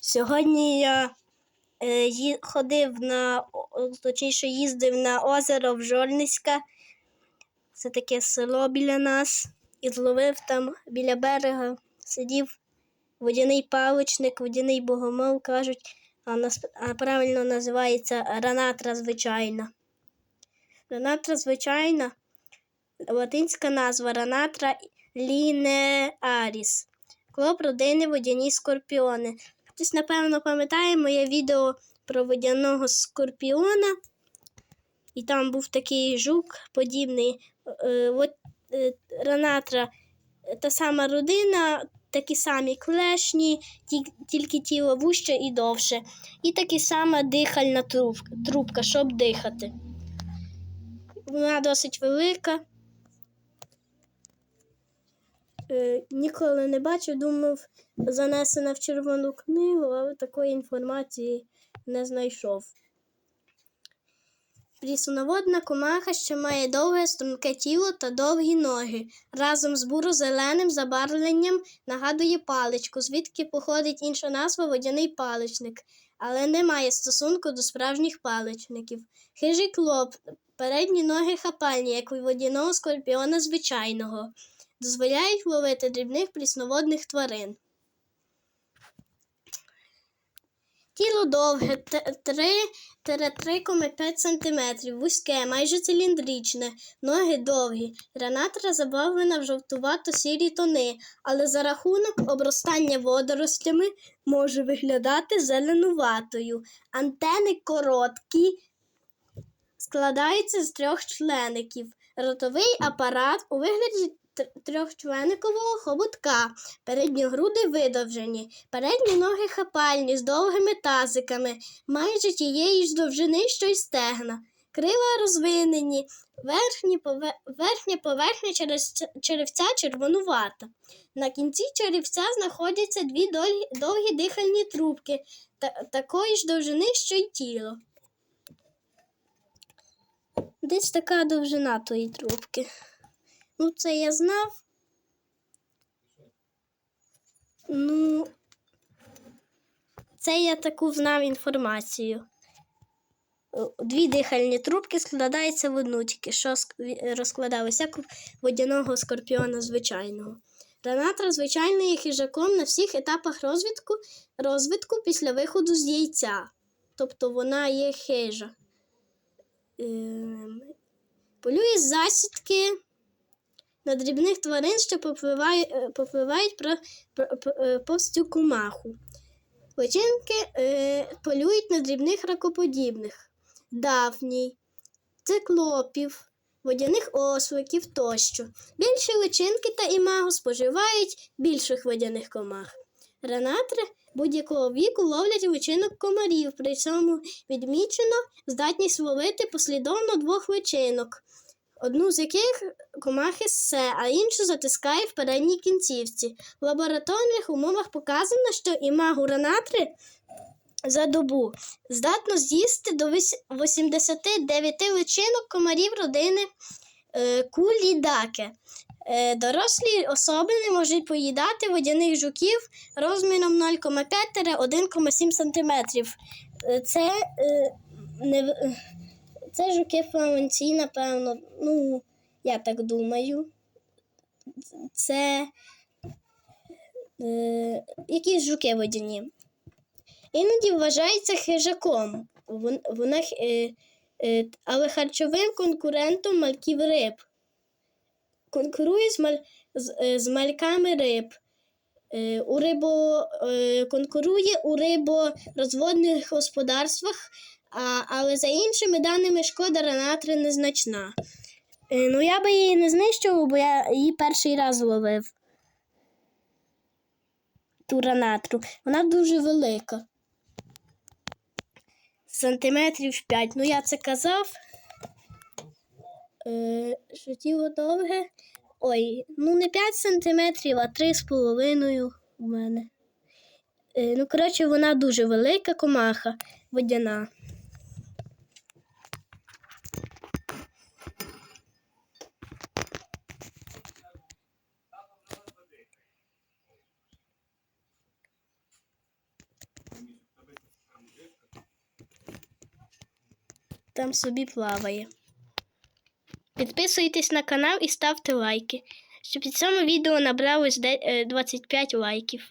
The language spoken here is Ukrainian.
Сьогодні я е, ходив на, точніше, їздив на озеро в Жольницька. Це таке село біля нас. І зловив там біля берега, сидів водяний паличник, водяний богомол, кажуть, а правильно називається ранатра звичайна. Ранатра звичайна, латинська назва ранатра лінеаріс. Клоп родини водяні скорпіони. Хтось, напевно, пам'ятає моє відео про водяного скорпіона. І там був такий жук подібний. Е, от, е, Ранатра, та сама родина, такі самі клешні, тільки тіло вужче і довше. І така сама дихальна трубка, щоб дихати. Вона досить велика. Е, ніколи не бачив, думав, занесена в червону книгу, але такої інформації не знайшов. Прісуноводна комаха, що має довге струнке тіло та довгі ноги. Разом з буро-зеленим забарвленням нагадує паличку, звідки походить інша назва водяний паличник, але не має стосунку до справжніх паличників. Хижий клоп, передні ноги хапальні, як у водяного скорпіона звичайного дозволяють ловити дрібних прісноводних тварин. Тіло довге 3-3,5 см, вузьке, майже циліндричне, ноги довгі. Гранатра забавлена в жовтувато-сірі тони, але за рахунок обростання водоростями може виглядати зеленуватою. Антени короткі, складаються з трьох члеників. Ротовий апарат у вигляді тр- трьохчленикового хоботка. Передні груди видовжені, передні ноги хапальні з довгими тазиками, майже тієї ж довжини, що й стегна. Крила розвинені, верхні пове- верхня поверхня через- черевця червонувата. На кінці черевця знаходяться дві довгі, довгі дихальні трубки, та- такої ж довжини, що й тіло. Десь така довжина тої трубки. Ну, це я знав. Ну, це я таку знав інформацію. Дві дихальні трубки складаються в одну, тільки що розкладалися як водяного скорпіона звичайного. Ранатра звичайно є хижаком на всіх етапах розвитку, розвитку після виходу з яйця. Тобто вона є хижа. Ем, Полює засідки на дрібних тварин, що попливають, попливають про, про, про, е, повз цю кумаху. Личинки е, полюють на дрібних ракоподібних, давній, циклопів, водяних осликів тощо. Більші личинки та імаго споживають більших водяних комах. Ранатри будь-якого віку ловлять личинок комарів, при цьому відмічено здатність ловити послідовно двох личинок, одну з яких комахи ссе, а іншу затискає в передній кінцівці. В лабораторних умовах показано, що імагу ранатри за добу здатно з'їсти до 89 личинок комарів родини е, кулідаке. Е, Дорослі особини можуть поїдати водяних жуків розміром 0,5-1,7 см. Е, Це, не, це жуки фламенці, напевно. Ну, я так думаю. Це е, якісь жуки водяні. Іноді вважається хижаком, вона, е, е, але харчовим конкурентом мальків риб. Конкурує з, маль, з, е, з мальками риб. Е, у рибо, е, конкурує у риборозводних господарствах, але за іншими даними шкода ранатри незначна. Е, ну, я би її не знищував, бо я її перший раз ловив. Ту ранатру. Вона дуже велика. Сантиметрів 5. Ну, я це казав. Е, що тіло довге. Ой, ну не 5 сантиметрів, а 3,5 у мене. Е, ну, коротше, вона дуже велика комаха водяна. Там собі плаває. Підписуйтесь на канал і ставте лайки, щоб під цьому відео набралось е, 25 лайків.